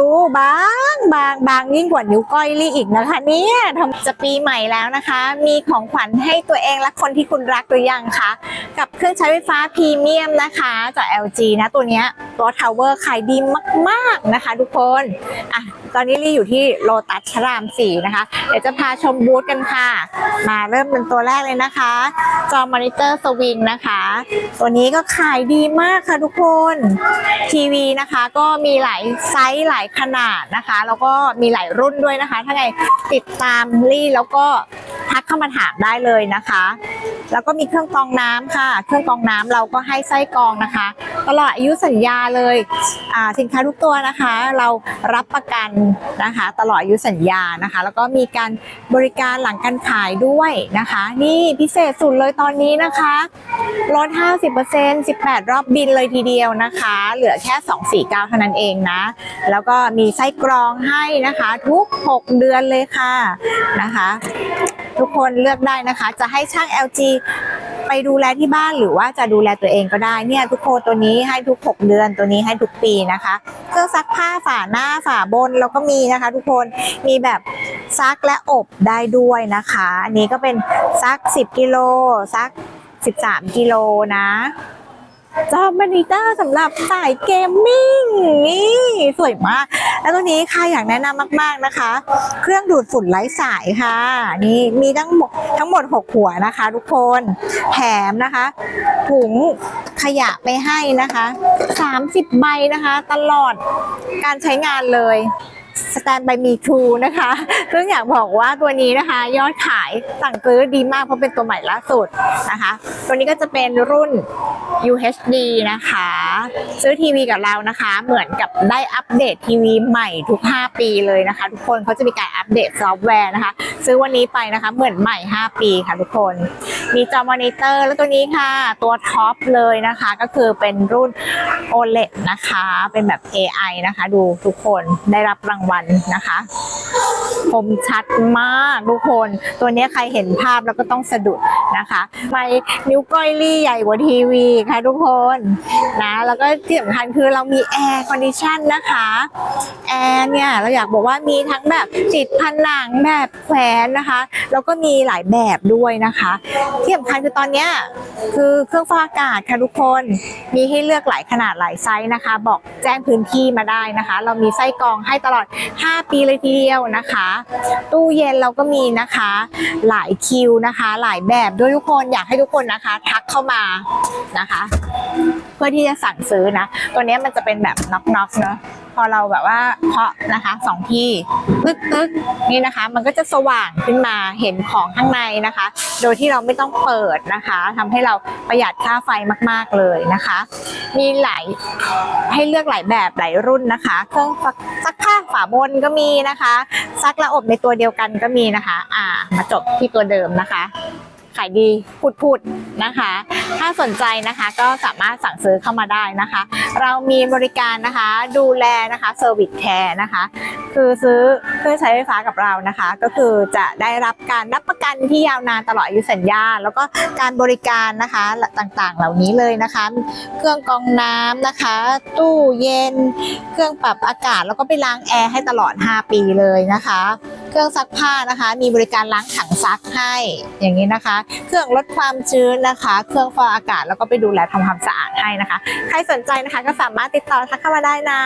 ดูบางบางบางยิ่งกว่านิ้วก้อยลี่อีกนะคะ เนี่ยทำจะปีใหม่แล้วนะคะ มีของขวัญให้ตัวเองและคนที่คุณรักหรือยังคะกับเครื่องใช้ไฟฟ้าพรีเมียมนะคะ จาก LG นะตัวเนี้ยตัวทาวเวอร์ขายดีมาก ๆนะคะ ทุกคนอะตอนนี้ลี่อยู่ที่โลตัสพรามสี่นะคะ เดี๋ยวจะพาชมบูธกันค่ะ มาเริ่มเป็นตัวแรกเลยนะคะ จอมอนิเตอร์สวิงนะคะ ตัวนี้ก็ขายดีมากค่ะทุกคน ทีวีนะคะก็มีหลายไซส์หลายขนาดนะคะ แล้วก็มีหลายรุ่นด้วยนะคะ ถ้าไงติดตามลี่แล้วก็ทักเข้ามาถามได้เลยนะคะ แล้วก็มีเครื่องกรองน้ำค่ะ เครื่องกรองน้ำเราก็ให้ไส้กรองนะคะ ตลอดอายุสัญญาเลยสินค้าทุกตัวนะคะ เรารับประกันนะคะ ตลอดอายุสัญญานะคะ แล้วก็มีการบริการหลังการขายด้วยนะคะ นี่พิเศษสุดเลยตอนนี้นะคะลด 50% 18 รอบบินเลยทีเดียวนะคะ เหลือแค่ 249 เท่านั้นเองนะ แล้วก็มีไส้กรองให้นะคะ ทุก 6 เดือนเลยค่ะนะคะ ทุกคนเลือกได้นะคะ จะให้ช่าง LG ไปดูแลที่บ้านหรือว่าจะดูแลตัวเองก็ได้เนี่ยทุกโคตัวนี้ให้ทุก 6 เดือนตัวนี้ให้ทุกปีนะคะเครื่องซักผ้าฝาหน้าฝาบนเราก็มีนะคะ ทุกคนมีแบบซักและอบได้ด้วยนะคะ อันนี้ก็เป็นซัก 10 กิโลซัก 13 กิโลนะ จอมอนิเตอร์สำหรับสายเกมมิ่งนี่สวยมาก แล้วตัวนี้ค่ะอยากแนะนำมากๆนะคะ เครื่องดูดฝุ่นไร้สายค่ะ นี่มีทั้งหมดทั้งหมด 6 หัวนะคะ ทุกคนแถมนะคะ ถุงขยะไปให้นะคะ 30 ใบนะคะ ตลอดการใช้งานเลยสแตนบายมีทูนะคะซึ่งอยากบอกว่าตัวนี้นะคะ ยอดขาย สั่งซื้อดีมากเพราะเป็นตัวใหม่ล่าสุดนะคะ ตัวนี้ก็จะเป็นรุ่น UHD นะคะ ซื้อทีวีกับเรานะคะ เหมือนกับได้อัปเดตทีวีใหม่ทุก 5 ปีเลยนะคะ ทุกคนเขาจะมีการอัปเดตซอฟต์แวร์นะคะ ซื้อวันนี้ไปนะคะเหมือนใหม่ 5 ปีค่ะทุกคน มีจอมอนิเตอร์แล้วตัวนี้ค่ะ ตัวท็อปเลยนะคะ ก็คือเป็นรุ่น OLED นะคะ เป็นแบบ AI นะคะ ดูทุกคนได้รับรางวัลนะคะ คมชัดมากทุกคน ตัวนี้ใครเห็นภาพแล้วก็ต้องสะดุดนะคะไมนิ้วก้อยลี่ใหญ่กว่าทีวีค่ะทุกคนนะแล้วก็ที่สำคัญคือเรามีแอร์คอนดิชันนะคะแอร์เนี่ยเราอยากบอกว่ามีทั้งแบบติดผนังแบบแขวนนะคะ แล้วก็มีหลายแบบด้วยนะคะ ที่สำคัญคือตอนเนี้ย คือเครื่องฟอกอากาศค่ะทุกคนมีให้เลือกหลายขนาดหลายไซส์นะคะ บอกแจ้งพื้นที่มาได้นะคะ เรามีไส้กรองให้ตลอด 5 ปีเลยทีเดียวนะคะ ตู้เย็นเราก็มีนะคะ หลายคิวนะคะ หลายแบบด้วยทุกคนอยากให้ทุกคนนะคะ ทักเข้ามานะคะ เพื่อที่จะสั่งซื้อนะ ตัวนี้มันจะเป็นแบบน็อกน็อกเนอะ พอเราแบบว่าเคาะนะคะสองที่ตึ๊กตึ๊กนี่นะคะ มันก็จะสว่างขึ้นมาเห็นของข้างในนะคะ โดยที่เราไม่ต้องเปิดนะคะทำให้เราประหยัดค่าไฟมาก ๆเลยนะคะ มีหลายให้เลือกหลายแบบหลายรุ่นนะคะ เครื่องซักซักผ้าฝาบนก็มีนะคะ ซักและอบในตัวเดียวกันก็มีนะคะ อ่า มาจบที่ตัวเดิมนะคะ ขายดีพูดๆนะคะ ถ้าสนใจนะคะก็สามารถสั่งซื้อเข้ามาได้นะคะ เรามีบริการนะคะดูแลนะคะเซอร์วิสแคร์นะคะ คือซื้อเครื่องใช้ไฟฟ้ากับเรานะคะ ก็คือจะได้รับการรับประกันที่ยาวนานตลอดอายุสัญญา แล้วก็การบริการนะคะต่างๆ เหล่านี้เลยนะคะ เครื่องกรองน้ำนะคะ ตู้เย็น เครื่องปรับอากาศ แล้วก็ไปล้างแอร์ให้ตลอด 5 ปีเลยนะคะ เครื่องซักผ้านะคะ มีบริการล้างถัง ซักให้อย่างนี้นะคะ เครื่องลดความชื้นนะคะ เครื่องฟอกอากาศแล้วก็ไปดูแลทำความสะอาดให้นะคะ ใครสนใจนะคะก็สามารถติดต่อทักเข้ามาได้นะ